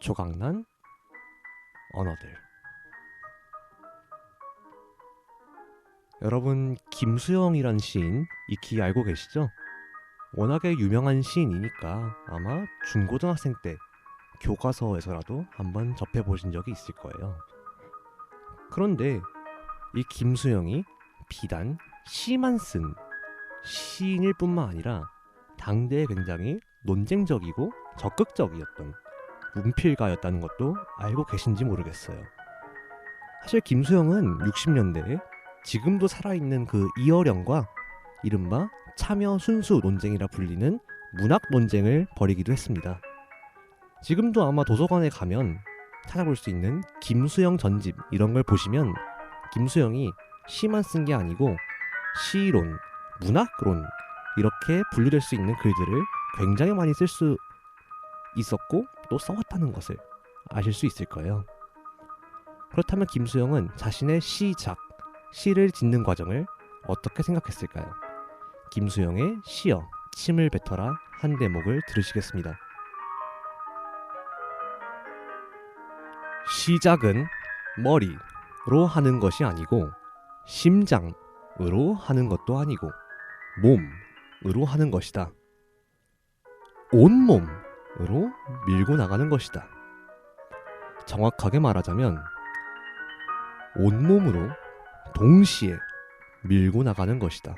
조각난 언어들 여러분 김수영이란 시인 익히 알고 계시죠? 워낙에 유명한 시인이니까 아마 중고등학생 때 교과서에서라도 한번 접해보신 적이 있을 거예요. 그런데 이 김수영이 비단 시만 쓴 시인일 뿐만 아니라 당대에 굉장히 논쟁적이고 적극적이었던 문필가였다는 것도 알고 계신지 모르겠어요. 사실 김수영은 60년대에 지금도 살아있는 그 이어령과 이른바 참여 순수 논쟁이라 불리는 문학 논쟁을 벌이기도 했습니다. 지금도 아마 도서관에 가면 찾아볼 수 있는 김수영 전집 이런 걸 보시면 김수영이 시만 쓴 게 아니고 시론, 문학론 이렇게 분류될 수 있는 글들을 굉장히 많이 쓸 수 있었고 또 써왔다는 것을 아실 수 있을 거예요. 그렇다면 김수영은 자신의 시작, 시를 짓는 과정을 어떻게 생각했을까요? 김수영의 시여, 침을 뱉어라 한 대목을 들으시겠습니다. 시작은 머리로 하는 것이 아니고 심장으로 하는 것도 아니고 몸으로 하는 것이다. 온몸 으로 밀고 나가는 것이다. 정확하게 말하자면 온몸으로 동시에 밀고 나가는 것이다.